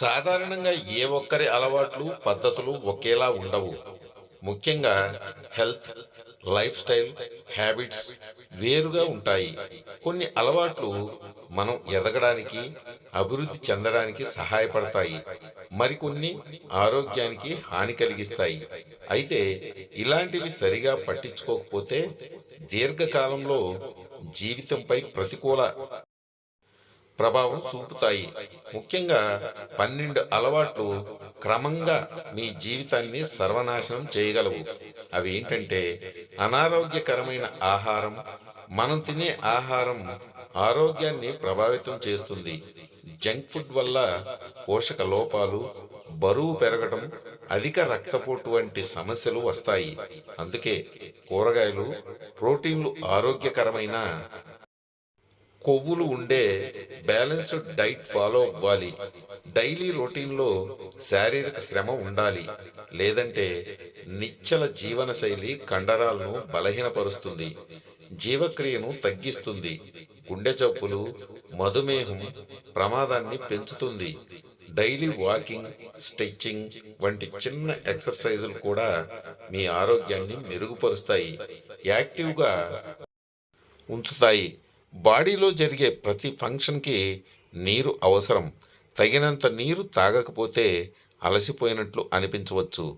సాధారణంగా ఏ ఒక్కరి అలవాట్లు పద్ధతులు ఒకేలా ఉండవు. ముఖ్యంగా హెల్త్ లైఫ్ స్టైల్ హ్యాబిట్స్ వేరుగా ఉంటాయి. కొన్ని అలవాట్లు మనం ఎదగడానికి అభివృద్ధి చెందడానికి సహాయపడతాయి. మరికొన్ని ఆరోగ్యానికి హాని కలిగిస్తాయి. అయితే ఇలాంటివి సరిగా పట్టించుకోకపోతే దీర్ఘకాలంలో జీవితంపై ప్రతికూల ప్రభావం చూపుతాయి. ముఖ్యంగా పన్నెండు అలవాట్లు క్రమంగా మీ జీవితాన్ని సర్వనాశనం చేయగలవు. అవి ఏంటంటే అనారోగ్యకరమైన ఆహారం మనం తినే ఆహారం ఆరోగ్యాన్ని ప్రభావితం చేస్తుంది. జంక్ ఫుడ్ వల్ల పోషక లోపాలు బరువు పెరగడం అధిక రక్తపోటు వంటి సమస్యలు వస్తాయి. అందుకే కూరగాయలు ప్రోటీన్లు ఆరోగ్యకరమైన కొవ్వులు ఉండే బ్యాలెన్స్డ్ డైట్ ఫాలో అవ్వాలి. డైలీ రొటీన్లో శారీరక శ్రమ ఉండాలి. లేదంటే నిచ్చల జీవనశైలి కండరాలను బలహీనపరుస్తుంది. జీవక్రియను తగ్గిస్తుంది. గుండె జబ్బులు మధుమేహం ప్రమాదాన్ని పెంచుతుంది. డైలీ వాకింగ్ స్ట్రెచ్చింగ్ వంటి చిన్న ఎక్సర్సైజులు కూడా మీ ఆరోగ్యాన్ని మెరుగుపరుస్తాయి. యాక్టివ్గా ఉంచుతాయి. బాడీలో జరిగే ప్రతి ఫంక్షన్కి నీరు అవసరం. తగినంత నీరు తాగకపోతే అలసిపోయినట్లు అనిపించవచ్చు.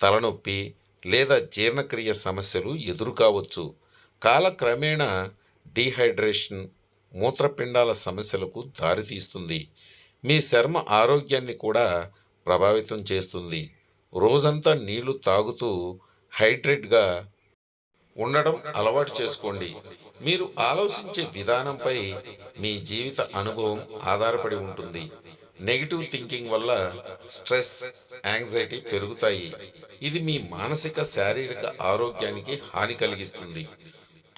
తలనొప్పి లేదా జీర్ణక్రియ సమస్యలు ఎదురు కావచ్చు కాలక్రమేణా డీహైడ్రేషన్ మూత్రపిండాల సమస్యలకు దారితీస్తుంది. మీ చర్మ ఆరోగ్యాన్ని కూడా ప్రభావితం చేస్తుంది. రోజంతా నీళ్ళు తాగుతూ హైడ్రేట్గా ఉండడం అలవాటు చేసుకోండి. మీరు ఆలోచించే విధానంపై మీ జీవిత అనుభవం ఆధారపడి ఉంటుంది. నెగిటివ్ థింకింగ్ వల్ల స్ట్రెస్ యాంగ్జైటీ పెరుగుతాయి. ఇది మీ మానసిక శారీరక ఆరోగ్యానికి హాని కలిగిస్తుంది.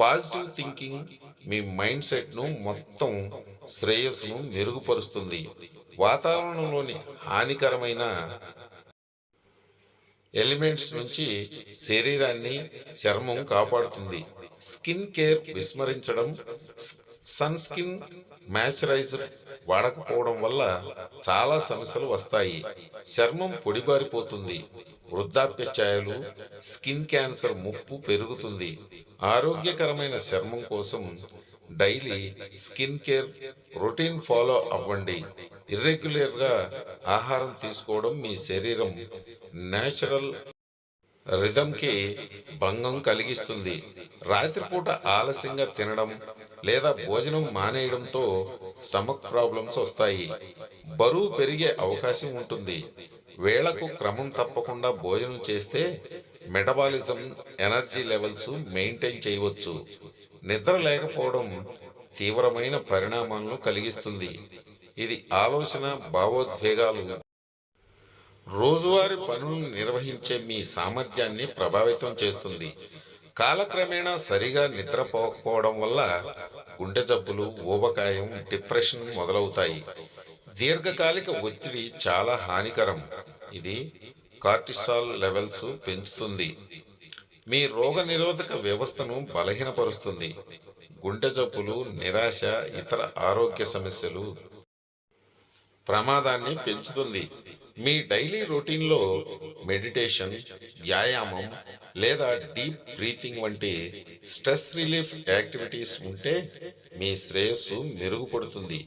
పాజిటివ్ థింకింగ్ మీ మైండ్ సెట్ను మొత్తం శ్రేయస్సును మెరుగుపరుస్తుంది. వాతావరణంలోని హానికరమైన ఎలిమెంట్స్ నుంచి శరీరాన్ని చర్మం కాపాడుతుంది. స్కిన్ కేర్ విస్మరించడం సన్ స్కిన్ మ్యాచరైజర్ వాడకపోవడం వల్ల చాలా సమస్యలు వస్తాయి. చర్మం పొడిబారిపోతుంది. వృద్ధాప్య ఛాయలు స్కిన్ క్యాన్సర్ ముప్పు పెరుగుతుంది. ఆరోగ్యకరమైన చర్మం కోసం daily skin care routine follow అవ్వండి. ఇర్రెగ్యులర్గా ఆహారం తీసుకోవడం మీ శరీరం నేచురల్ రిధంకి భంగం కలిగిస్తుంది. రాత్రిపూట ఆలస్యంగా తినడం లేదా భోజనం మానేయడంతో స్టమక్ ప్రాబ్లమ్స్ వస్తాయి. బరువు పెరిగే అవకాశం ఉంటుంది. వేళకు క్రమం తప్పకుండా భోజనం చేస్తే మెటబాలిజం ఎనర్జీ లెవెల్స్ మెయింటైన్ చేయవచ్చు. నిద్ర లేకపోవడం తీవ్రమైన పరిణామాలను కలిగిస్తుంది. ఇది ఆలోచన భావోద్వేగాలు రోజువారి పనులను నిర్వహించే మీ సామర్థ్యాన్ని ప్రభావితం చేస్తుంది. కాలక్రమేణా సరిగా నిద్రపోకపోవడం వల్ల గుండె జబ్బులు ఊబకాయం డిప్రెషన్ మొదలవుతాయి. దీర్ఘకాలిక ఒత్తిడి చాలా హానికరం. ఇది కార్టిసాల్ లెవెల్స్ పెంచుతుంది. మీ రోగ నిరోధక వ్యవస్థను బలహీనపరుస్తుంది. గుండె జబ్బులు నిరాశ ఇతర ఆరోగ్య సమస్యలు ప్రమాదాన్ని పెంచుతుంది. మీ డైలీ రొటీన్లో మెడిటేషన్ వ్యాయామం లేదా డీప్ బ్రీతింగ్ వంటి స్ట్రెస్ రిలీఫ్ యాక్టివిటీస్ ఉంటే మీ శ్రేయస్సు మెరుగుపడుతుంది.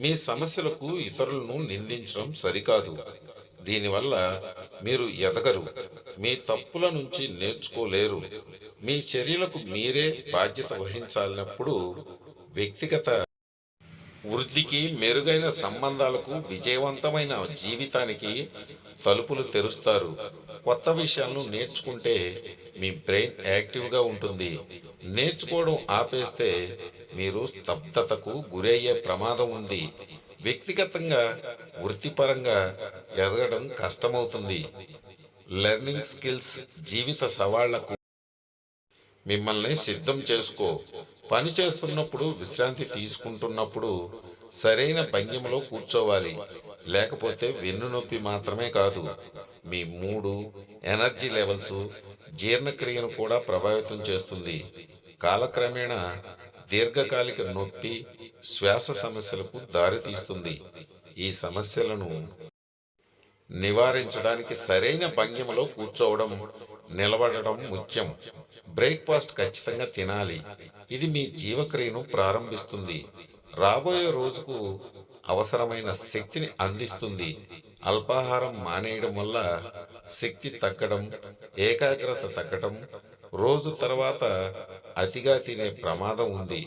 మీ సమస్యలకు ఇతరులను నిందించడం సరికాదు. దీనివల్ల మీరు ఎదగరు. మీ తప్పుల నుంచి నేర్చుకోలేరు. మీ చర్యలకు మీరే బాధ్యత వహించాలన్నప్పుడు వ్యక్తిగత వృద్ధికి మెరుగైన సంబంధాలకు విజయవంతమైన జీవితానికి తలుపులు తెరుస్తారు. కొత్త విషయాలను నేర్చుకుంటే మీ బ్రెయిన్ యాక్టివ్గా ఉంటుంది. నేర్చుకోవడం ఆపేస్తే మీరు స్తబ్దతకు గురయ్యే ప్రమాదం ఉంది. వ్యక్తిగతంగా వృత్తిపరంగా ఎదగడం కష్టమవుతుంది. లెర్నింగ్ స్కిల్స్ జీవిత సవాళ్ళకు మిమ్మల్ని సిద్ధం చేసుకో. పని చేస్తున్నప్పుడు విశ్రాంతి తీసుకుంటున్నప్పుడు సరైన భంగిమలో కూర్చోవాలి. లేకపోతే వెన్ను నొప్పి మాత్రమే కాదు. మీ మూడు ఎనర్జీ లెవెల్స్ జీర్ణక్రియను కూడా ప్రభావితం చేస్తుంది. కాలక్రమేణా దీర్ఘకాలిక నొప్పి శ్వాస సమస్యలకు దారితీస్తుంది. ఈ సమస్యలను నివారించడానికి సరైన భంగిమలో కూర్చోవడం నిలబడడం ముఖ్యం. బ్రేక్ఫాస్ట్ ఖచ్చితంగా తినాలి. ఇది మీ జీవక్రియను ప్రారంభిస్తుంది. రాబోయే రోజుకు అవసరమైన శక్తిని అందిస్తుంది. అల్పాహారం మానేయడం వల్ల శక్తి తగ్గడం ఏకాగ్రత తగ్గడం రోజు తర్వాత అతిగా తినే ప్రమాదం ఉంది.